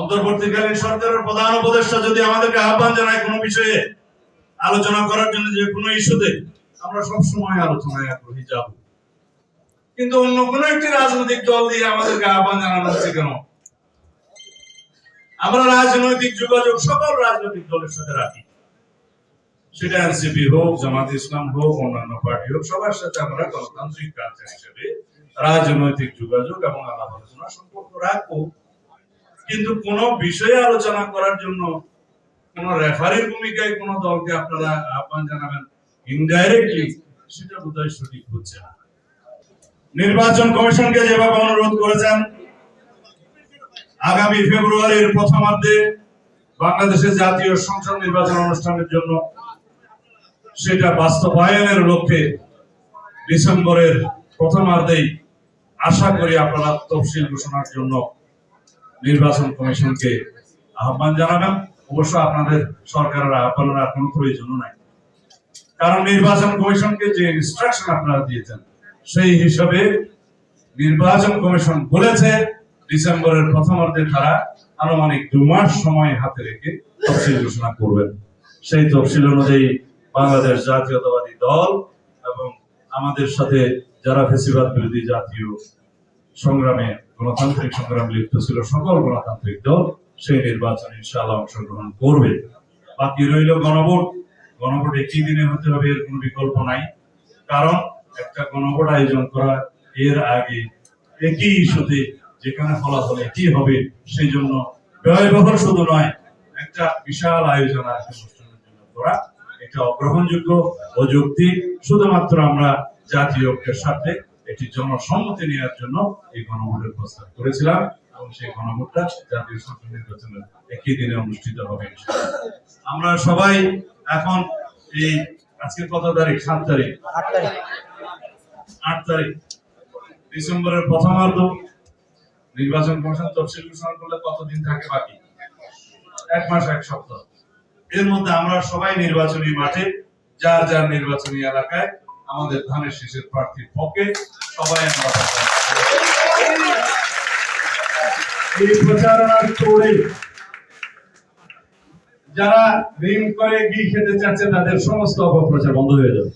অন্তর্বর্তীকালীন সরকারের প্রধান উপদেষ্টা যদি আমাদেরকে আহ্বান জানায় কোনো বিষয়ে আলোচনা করার জন্য যে কোনো ইস্যুতে, আমরা সব সময় আলোচনায় আগ্রহী যাব। কিন্তু অন্য কোনো একটি রাজনৈতিক দল দিয়ে আমাদেরকে আহ্বান জানানো হচ্ছে কেন? আমরা রাজনৈতিক যোগাযোগ, সকল রাজনৈতিক দলের সাথে রাখি। সেটা এনসিপি হোক, জামাত ইসলাম হোক, অন্যান্য পার্টি হোক, সবার সাথে আমরা গণতান্ত্রিক কালচার হিসেবে রাজনৈতিক যোগাযোগ এবং আলাপ আলোচনা সম্পর্ক রাখব। কিন্তু কোন বিষয়ে আলোচনা করার জন্য কোন রেফারির ভূমিকায় কোন দলকে আপনারা আহ্বান জানাবেন ইনডাইরেক্টলি সেটা বোধহয় সঠিক হচ্ছে না। নির্বাচন কমিশনকে যেভাবে অনুরোধ করেছেন, আগামী ফেব্রুয়ারির প্রথমার্ধে বাংলাদেশের জাতীয় সংসদ নির্বাচন অনুষ্ঠানের জন্য সেটা বাস্তবায়নের লক্ষ্যে ডিসেম্বরের প্রথমার্ধেই আশা করি আপনারা তফসিল ঘোষণার জন্য নির্বাচন কমিশনকে আহ্বান জানাবেন। অবশ্য আপনাদের সরকারের আহ্বানের আর কোনো প্রয়োজন নাই। কারণ নির্বাচন কমিশনকে যে ইনস্ট্রাকশন আপনারা দিয়েছেন, সেই হিসাবে নির্বাচন কমিশন বলেছে, ডিসেম্বরের প্রথমার্ধে তারা আনুমানিক দু মাস সময় হাতে রেখে তফসিল ঘোষণা করবেন। সেই তফসিল অনুযায়ী বাংলাদেশ জাতীয়তাবাদী দল এবং আমাদের সাথে যারা ফেসিবাদ বিরোধী জাতীয় সংগ্রামে গণতান্ত্রিক সংগ্রামে লিপ্ত ছিল সকল গণতান্ত্রিক দল, সেই নির্বাচনে ইনশাআল্লাহ অংশগ্রহণ করবে। বাকি রইল গণভোট। গণভোট একই দিনে হতে হবে এর কোনো বিকল্প নাই। কারণ একটা গণভোট আয়োজন করা এর আগে একই ইস্যুতে যেখানে ফলাফল একই হবে সেই জন্য ব্যয়বহুল শুধু নয়, একটা বিশাল আয়োজন আছে অনুষ্ঠানের জন্য করা। এটা অগ্রহণযোগ্য, অযৌক্তিক। শুধুমাত্র আমরা জাতীয় ঐক্যের সাথে একটি জনসম্মতি নেওয়ার জন্য এই গণভোটের প্রস্তাব করেছিলাম এবং সেই গণভোটটা জাতীয় সংসদ নির্বাচনের একই দিনে অনুষ্ঠিত হবে। আমরা সবাই এখন এই আজকে কত তারিখ? সাত তারিখ। আট তারিখ। ডিসেম্বরের প্রথমার্ধ নির্বাচন কমিশন তফসিল ঘোষণা করলে কতদিন থাকে বাকি? এক মাস এক সপ্তাহ। এর মধ্যে আমরা সবাই নির্বাচনী মাঠে যার যার নির্বাচনী এলাকায় আমাদের ধানের শীষের প্রার্থীর পক্ষে সবাই এই প্রচারণার তোড়ে যারা ঋণ করে ঘি খেতে চাচ্ছে, তাদের সমস্ত অপপ্রচার বন্ধ হয়ে যাবে।